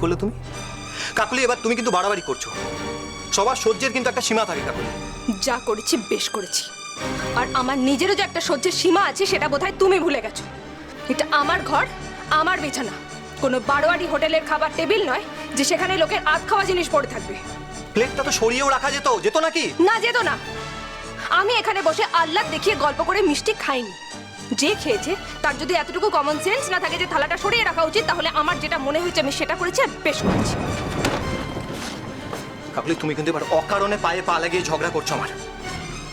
করলে তুমি? কাকুলি এবার তুমি কিন্তু বাড়াবাড়ি করছ। সবার সহ্যের কিন্তু একটা সীমা থাকে কাকুলি। যা করেছি বেশ করেছি। আর আমার নিজেরও যে একটা সহ্যের সীমা আছে সেটা বোধহয় তুমি ভুলে গেছো। এটা আমার ঘর আমার বিছানা। কোনো বারোয়ারি হোটেলের খাবার টেবিল নয় যে সেখানে লোকের আধ খাওয়া জিনিস পড়ে থাকবে। প্লেটটা তো সরিয়েও রাখা যেত যেত নাকি? না যেত না। আমি এখানে বসে আল্লাহ দেখিয়ে গল্প করে মিষ্টি খাইনি। যে খেয়েছে তার যদি এতটুকু কমন সেন্স না থাকে যে থালাটা সরিয়ে রাখা উচিত তাহলে আমার যেটা মনে হয়েছে আমি সেটা করেছি আর বেশ করেছি। কাকুলি তুমি কিন্তু এবার অকারণে পায়ে পা লাগিয়ে ঝগড়া করছ আমার।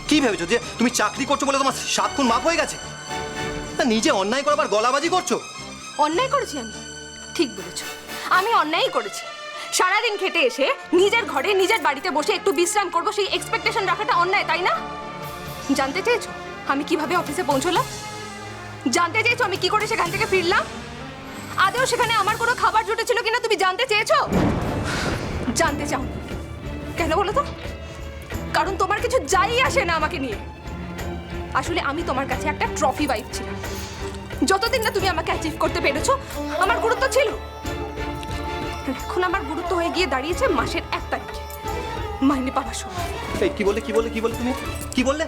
কি ভেবেছো যে তুমি চাকরি করছ বলে তোমার সাত খুন মাপ হয়ে গেছে? নিজে অন্যায় করে আবার গলাবাজি করছ? অন্যায় করেছি আমি? ঠিক বলেছ। আমি অন্যায়ই করেছি। সারাদিন খেটে এসে নিজের ঘরে নিজের বাড়িতে বসে একটু বিশ্রাম করব সেই এক্সপেকটেশন রাখাটা অন্যায় তাই না? জানতে চেয়েছো? আমি কীভাবে অফিসে পৌঁছলাম? জানতে চেয়েছো আমি কি করে সেখান থেকে ফিরলাম? আদৌ সেখানে আমার কোনো খাবার জুটেছিল কিনা তুমি জানতে চেয়েছো? জানতে চাও কেন বলো তো? কারণ তোমার কিছু যাই আসে না আমাকে নিয়ে। আসলে আমি তোমার কাছে একটা ট্রফি ওয়াইফ ছিলাম। যতদিন না তুমি আমাকে অ্যাচিভ করতে পেরেছ, আমার গুরুত্ব ছিল। এখন আমার গুরুত্ব হয়ে গিয়ে দাঁড়িয়েছে মাসের এক তারিখে। মাইনে পাওয়ার সময় কি বললে কি বললে কি বললে তুমি? কি বললে?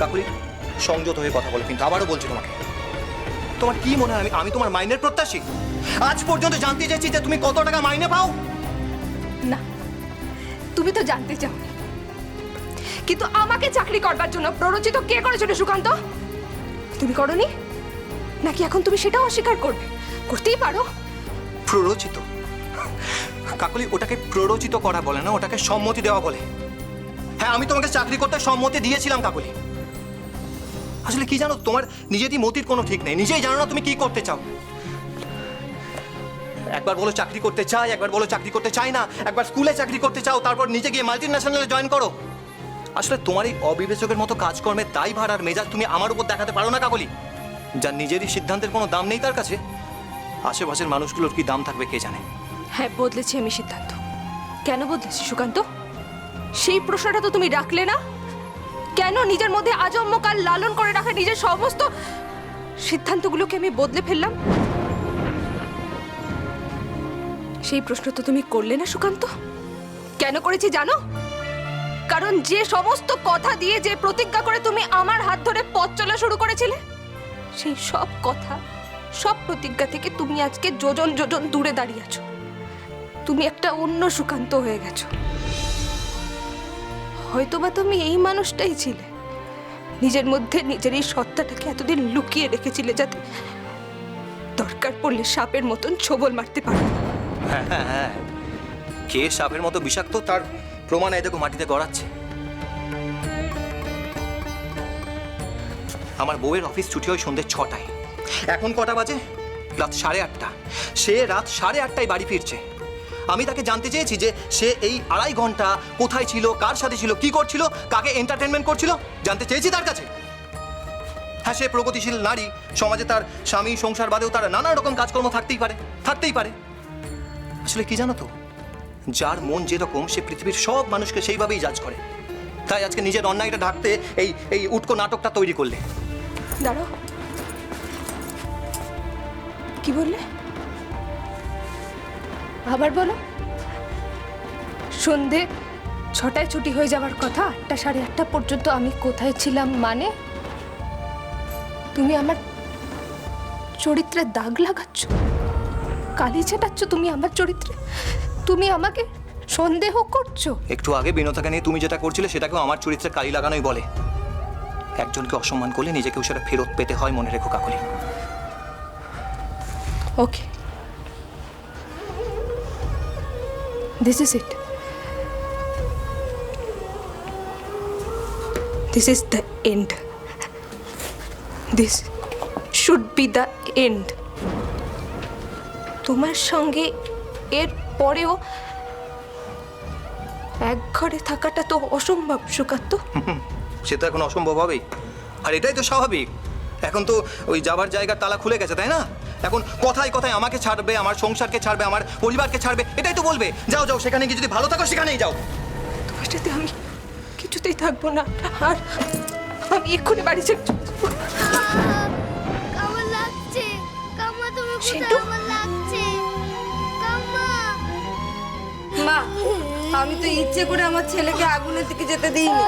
কাকুলি সংযত হয়ে কথা বলো কিন্তু আবারও বলছি তোমাকে। তোমার কি মনে হয় আমি আমি তোমার মাইনের প্রত্যাশী? আজ পর্যন্ত জানতে চাইছি যে তুমি কত টাকা মাইনে পাও। না তুমি তো জানতে চাও। কিন্তু আমাকে চাকরি করবার জন্য প্ররোচিত কে করেছিল সুকান্ত? তুমি করনি? নাকি এখন তুমি সেটাও অস্বীকার করবে? করতেই পারো। প্ররোচিত? কাকলি ওটাকে প্ররোচিত করা বলে না ওটাকে সম্মতি দেওয়া বলে। হ্যাঁ আমি তোমাকে চাকরি করতে সম্মতি দিয়েছিলাম কাকলি। আসলে কি জানো, তোমার নিজেরই মতির কোনো ঠিক নেই। নিজেই জানো না তুমি কি করতে চাও। একবার বলো চাকরি করতে চাই, একবার বলো চাকরি করতে চাই না, একবার স্কুলে চাকরি করতে চাও, তারপর নিজে গিয়ে মাল্টি ন্যাশনালে জয়েন করো। আসলে তোমার এই অবিবেচকের মতো কাজকর্মের দায় ভার আর মেজাজ তুমি আমার উপর দেখাতে পারো না কাকলি। যার নিজেরই সিদ্ধান্তের কোনো দাম নেই তার কাছে, আশেপাশের মানুষগুলোর কি দাম থাকবে কে জানে? হ্যাঁ বদলেছি আমি সিদ্ধান্ত। কেন বদলেছি সুকান্ত? সেই প্রশ্নটা তো তুমি রাখলে না? কেন নিজের মধ্যে আজম্মকাল লালন করে রাখা নিজের সমস্ত সিদ্ধান্তগুলোকে আমি বদলে ফেললাম? সেই প্রশ্ন তো তুমি করলে না, সুকান্ত। কেন করেছি জানো? কারণ যে সমস্ত কথা দিয়ে যে প্রতিজ্ঞা করে তুমি আমার হাত ধরে পথ চলা শুরু করেছিলে, সেই সব কথা, সব প্রতিজ্ঞা থেকে তুমি আজকে যোজন যোজন দূরে দাঁড়িয়ে আছো। তুমি একটা অন্য সুকান্ত হয়ে গেছো। হয়তোবা তুমি এই মানুষটাই ছিলে। নিজের মধ্যে নিজের এই সত্তাটাকে এতদিন লুকিয়ে রেখেছিলে যাতে দরকার পড়লে সাপের মতন ছোবল মারতে পারো। হ্যাঁ হ্যাঁ হ্যাঁ। কে সাপের মতো বিষাক্ত তার প্রমাণ এই দেখো মাটিতে গড়াচ্ছে। আমার বউয়ের অফিস ছুটি হয় সন্ধ্যে ছটায়। এখন কটা বাজে? রাত সাড়ে আটটা। সে রাত সাড়ে আটটায় বাড়ি ফিরছে। আমি তাকে জানতে চেয়েছি যে সে এই আড়াই ঘণ্টা কোথায় ছিল, কার সাথে ছিল, কি করছিল, কাকে এন্টারটেনমেন্ট করছিল, জানতে চেয়েছি তার কাছে। হ্যাঁ সে প্রগতিশীল নারী, সমাজে তার স্বামী, সংসার বাদেও তার নানা রকম কাজকর্ম থাকতেই পারে থাকতেই পারে। আসলে কি জানো তো, যার মন যেরকম, সে পৃথিবীর সব মানুষকে সেইভাবেই জাজ করে। তাই আজকে নিজের অন্যায়টা ঢাকতে এই এই উটকো নাটকটা তৈরি করলে। দাঁড়াও। কি বললে? আবার বলো। সন্ধে ছটায় ছুটি হয়ে যাওয়ার কথা আটটা সাড়ে আটটা পর্যন্ত আমি কোথায় ছিলাম মানে? তুমি আমার চরিত্রে দাগ লাগাচ্ছ? কালি ছেটাচ্ছ তুমি আমার চরিত্রে? তুমি আমাকে সন্দেহ করছ? একটু আগে বিনতাকে নিয়ে তুমি যেটা করছিলে সেটাকেও আমার চরিত্রে কালি লাগানোই বলে। একজনকে অসম্মান করলে নিজেকেও সেটা ফেরত পেতে হয় মনে রেখো Kakoli. Okay. This is it this is the end this should be the end তোমার সঙ্গে এর পরেও এক ঘরে থাকাটা তো অসম্ভব, সুকান্ত। সে তো এখন অসম্ভব হবেই। আর এটাই তো স্বাভাবিক। এখন তো ওই যাবার জায়গার তালা খুলে গেছে তাই না? এখন কথায় কথায় আমাকে ছাড়বে আমার সংসারকে ছাড়বে আমার পরিবারকে ছাড়বে এটাই তো বলবে। যাও যাও সেখানে গিয়ে যদি ভালো থাকো সেখানেই যাও। আমি কিছুতেই থাকব না। আর আমি এক্ষুনি বাড়ি ছেড়ে মা আমি তো ইচ্ছে করে আমার ছেলেকে আগুনের দিকে যেতে দিইনি।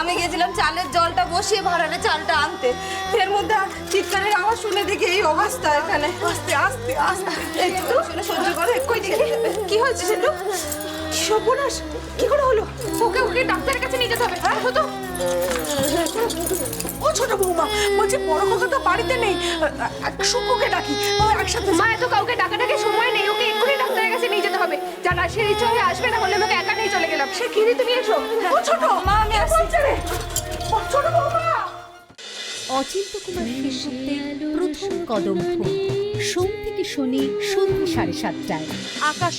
আমি গেছিলাম চালের জলটা বসিয়ে ভাড়ালে চালটা আনতে। এর মধ্যে চিৎকারের আওয়াজ শুনে দেখি এই অবস্থা এখানে। আস্তে আস্তে আস্তে। একটু শুনে সহ্য করো কই দেখি। কি হয়েছে সেটু সর্বনাশ? কি করে হলো? ওকে ওকে ডাক্তারের কাছে নিয়ে যেতে হবে। হ্যাঁ তো ও ছোট বৌমা, বলছি বড় কথা তো বাড়িতে নেই। শুকুকে ডাকি। একসাথে মা, এত কাউকে ডাকাডাকি সময় নেই। যারা সে হয়ে আসবে না বলে আমাকে একা নিয়ে চলে গেলাম। সে কিনে তুমি এসো। ও ছোট মা আমি আসছি রে? ও ছোট বৌমা। অচিন্ত কুমার প্রথম কদম সোম থেকে শনি সন্ধ্যে সাড়ে সাতটায়। আকাশ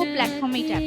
ও প্ল্যাটফর্মেই ট্যাপ